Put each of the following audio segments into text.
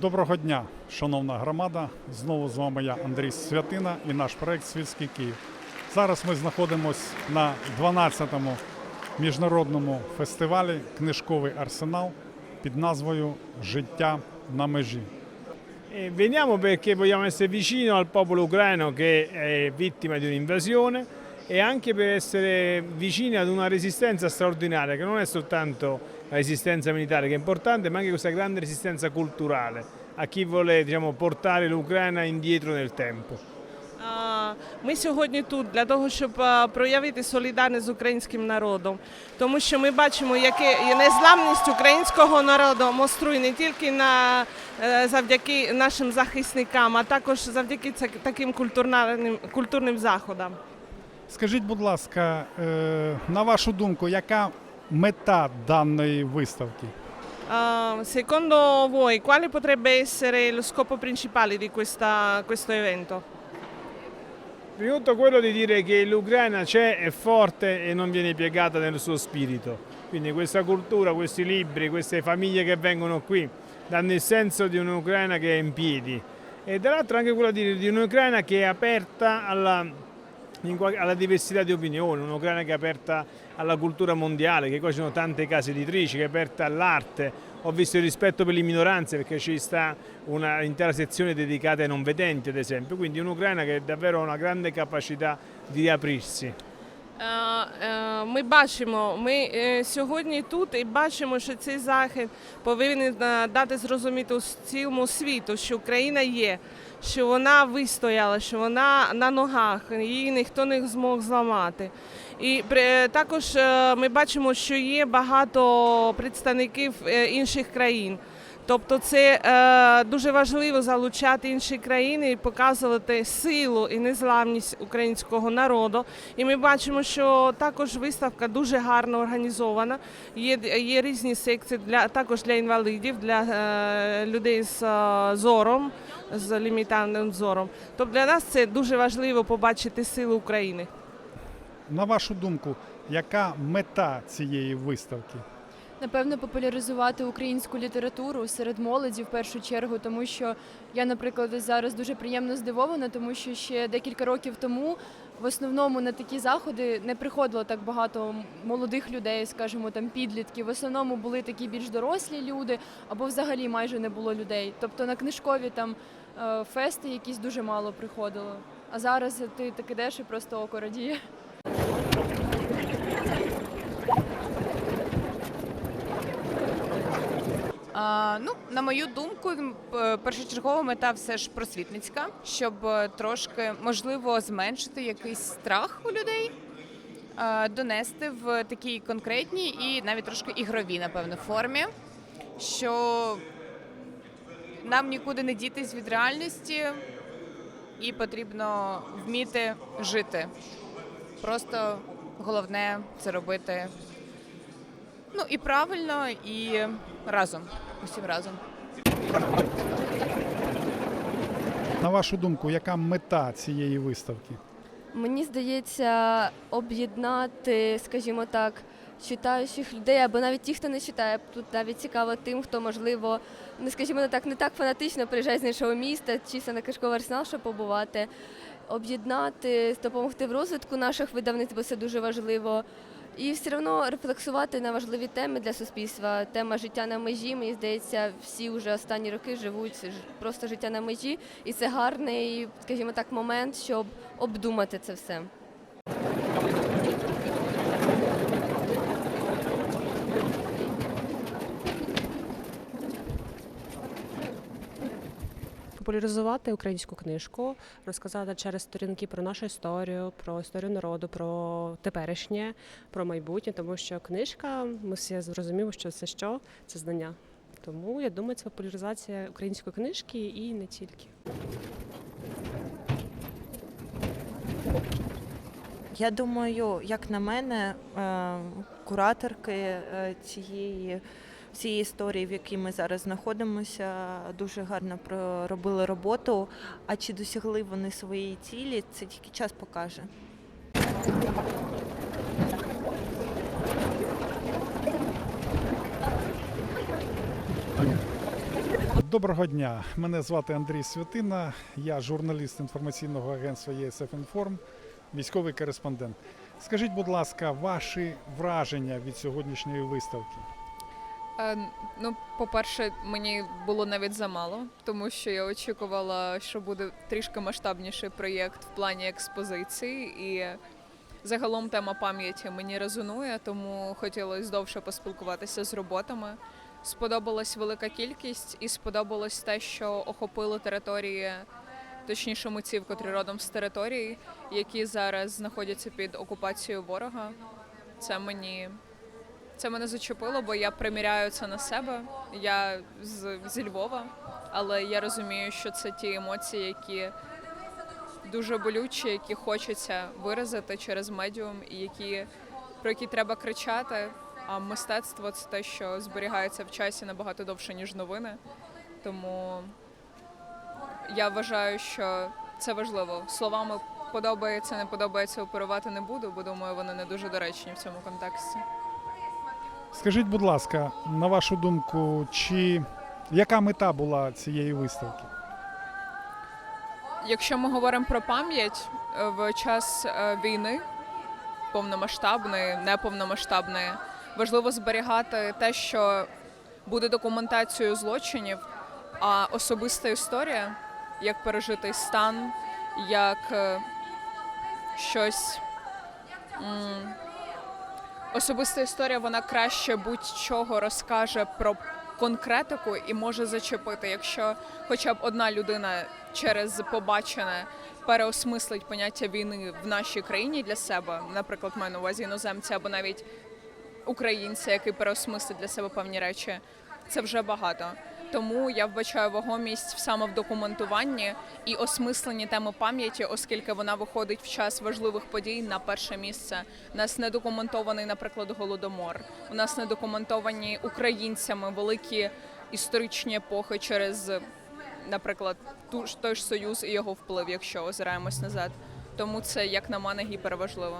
Доброго дня, шановна громада. Знову з вами я Андрій Святина і наш проект Світський Київ. Зараз ми знаходимося на 12-му міжнародному фестивалі Книжковий арсенал під назвою Життя на межі. E veniamo perché vogliamo essere vicino al popolo ucraino che è vittima di un'invasione e anche per essere vicini ad una resistenza straordinaria che non è soltanto la resistenza militare che è importante ma anche questa grande resistenza culturale a chi vuole diciamo, portare l'Ucraina indietro nel tempo. А, Ми сьогодні тут для того, щоб а, проявити солідарність з українським народом, тому що ми бачимо, яке незламність українського народу монструє не тільки на е, завдяки нашим захисникам, а також завдяки ца- таким культурним культурним заходам. Скажіть, будь ласка, е, на вашу думку, яка мета даної виставки? Ah, secondo voi, quale potrebbe essere lo scopo principale di questa- questo evento? Prima di tutto quello di dire che l'Ucraina c'è, è forte e non viene piegata nel suo spirito. Quindi questa cultura, questi libri, queste famiglie che vengono qui danno il senso di un'Ucraina che è in piedi. E dall'altro anche quello di, di un'Ucraina che è aperta alla, in qual- alla diversità di opinioni, un'Ucraina che è aperta alla cultura mondiale, che qua ci sono tante case editrici, che è aperta all'arte. Ho visto il rispetto per le minoranze perché ci sta una intera sezione dedicata ai non vedenti, ad esempio. Quindi un'Ucraina che davvero ha una grande capacità di aprirsi. Е, е, Ми бачимо, ми е, сьогодні тут і бачимо, що цей захід повинен дати зрозуміти цілому світу, що Україна є, що вона вистояла, що вона на ногах, її ніхто не змог зламати. І також ми бачимо, що є багато представників інших країн. Тобто це е, дуже важливо залучати інші країни і показувати силу і незламність українського народу. І ми бачимо, що також виставка дуже гарно організована. Є, є різні секції для також для інвалідів, для е, людей з е, зором, з лімітарним зором. Тобто для нас це дуже важливо побачити силу України. На вашу думку, яка мета цієї виставки? Напевно, популяризувати українську літературу серед молоді в першу чергу, тому що я, наприклад, зараз дуже приємно здивована, тому що ще декілька років тому в основному на такі заходи не приходило так багато молодих людей, скажімо, там підлітків. В основному були такі більш дорослі люди, або взагалі майже не було людей. Тобто на книжкові там е, фести якісь дуже мало приходило. А зараз ти так ідеш і просто око радіє. Ну, на мою думку, першочергова мета все ж просвітницька, щоб е, трошки можливо зменшити якийсь страх у людей, донести в такій конкретній і навіть трошки ігровій, напевно, формі, що нам нікуди не дітись від реальності, і потрібно вміти жити. Просто головне це робити Ну і правильно, і разом. Усім разом. На вашу думку, яка мета цієї виставки? Мені здається, об'єднати, скажімо так, читаючих людей, або навіть ті, хто не читає. Тут навіть цікаво тим, хто, можливо, не скажімо так, не так фанатично приїжджає з іншого міста, чисто на кишковий арсенал, щоб побувати. Об'єднати, допомогти в розвитку наших видавництв, бо це дуже важливо. І все одно рефлексувати на важливі теми для суспільства. Тема життя на межі, мені здається, всі вже останні роки живуть просто життя на межі, і це гарний, скажімо так, момент, щоб обдумати це все. Популяризувати українську книжку, розказати через сторінки про нашу історію, про історію народу, про теперішнє, про майбутнє, тому що книжка, ми всі зрозуміємо, що це що це знання. Тому я думаю, це популяризація української книжки і не тільки. Я думаю, як на мене, е, кураторки е, цієї цієї історії, в якій ми зараз знаходимося, дуже гарно проробили роботу. А чи досягли вони своєї цілі, це тільки час покаже. Доброго дня. Мене звати Андрій Святина. Я журналіст інформаційного агентства ЄСФ Інформ, військовий кореспондент. Скажіть, будь ласка, ваші враження від сьогоднішньої виставки? Е, Ну, по-перше, мені було навіть замало, тому що я очікувала, що буде трішки масштабніший проєкт в плані експозиції, і загалом тема пам'яті мені резонує, тому хотілося довше поспілкуватися з роботами. Сподобалась велика кількість, і сподобалось те, що охопили території, точніше митців, котрі родом з територій, які зараз знаходяться під окупацією ворога. Це мені це мене зачепило, бо я приміряю це на себе. Я з, зі Львова, але я розумію, що це ті емоції, які дуже болючі, які хочеться виразити через медіум, і які про які треба кричати. А мистецтво це те, що зберігається в часі набагато довше, ніж новини. Тому я вважаю, що це важливо. Словами подобається, не подобається оперувати не буду, бо думаю, вони не дуже доречні в цьому контексті. Скажіть, будь ласка, на вашу думку, чи яка мета була цієї виставки? Якщо ми говоримо про пам'ять е, в час е, війни, повномасштабної, неповномасштабної, важливо зберігати те, що буде документацією злочинів, а особиста історія, як пережитий стан, як е, щось. Особиста історія вона краще будь-чого розкаже про конкретику і може зачепити, якщо хоча б одна людина через побачене переосмислить поняття війни в нашій країні для себе, наприклад, маю на увазі іноземця або навіть українця, який переосмислить для себе певні речі, це вже багато. Тому я вбачаю вагомість саме в документуванні і осмисленні теми пам'яті, оскільки вона виходить в час важливих подій на перше місце. У нас не документований, наприклад, голодомор. У нас не документовані українцями великі історичні епохи через, наприклад, ту ж той ж союз і його вплив, якщо озираємось назад. Тому це, як на мене, гіперважливо.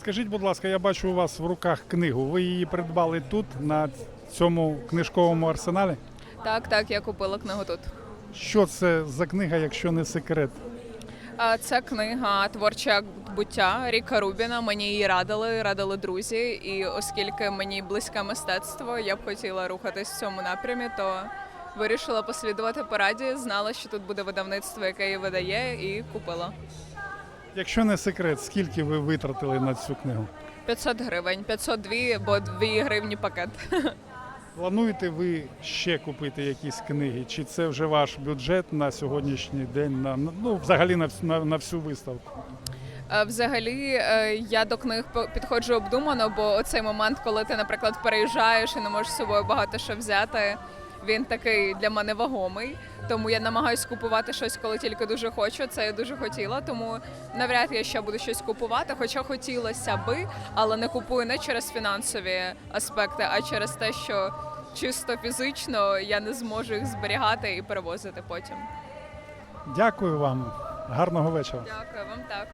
Скажіть, будь ласка, я бачу у вас в руках книгу. Ви її придбали тут, на цьому книжковому арсеналі? Так, так, я купила книгу тут. Що це за книга, якщо не секрет? А, Це книга Творче буття Ріка Рубіна. Мені її радили, радили друзі. І оскільки мені близьке мистецтво, я б хотіла рухатись в цьому напрямі, то вирішила послідувати пораді. Знала, що тут буде видавництво, яке її видає, і купила. Якщо не секрет, скільки ви витратили на цю книгу? 500 гривень, 502, бо 2 гривні пакет. Плануєте ви ще купити якісь книги? Чи це вже ваш бюджет на сьогоднішній день? На ну взагалі на, на, на всю виставку? Е, Взагалі, е, я до книг підходжу обдумано, бо оцей момент, коли ти, наприклад, переїжджаєш і не можеш з собою багато що взяти, він такий для мене вагомий. Тому я намагаюся купувати щось, коли тільки дуже хочу. Це я дуже хотіла. Тому навряд я ще буду щось купувати. Хоча хотілося би, але не купую не через фінансові аспекти, а через те, що чисто фізично я не зможу їх зберігати і перевозити потім. Дякую вам, гарного вечора. Дякую вам так.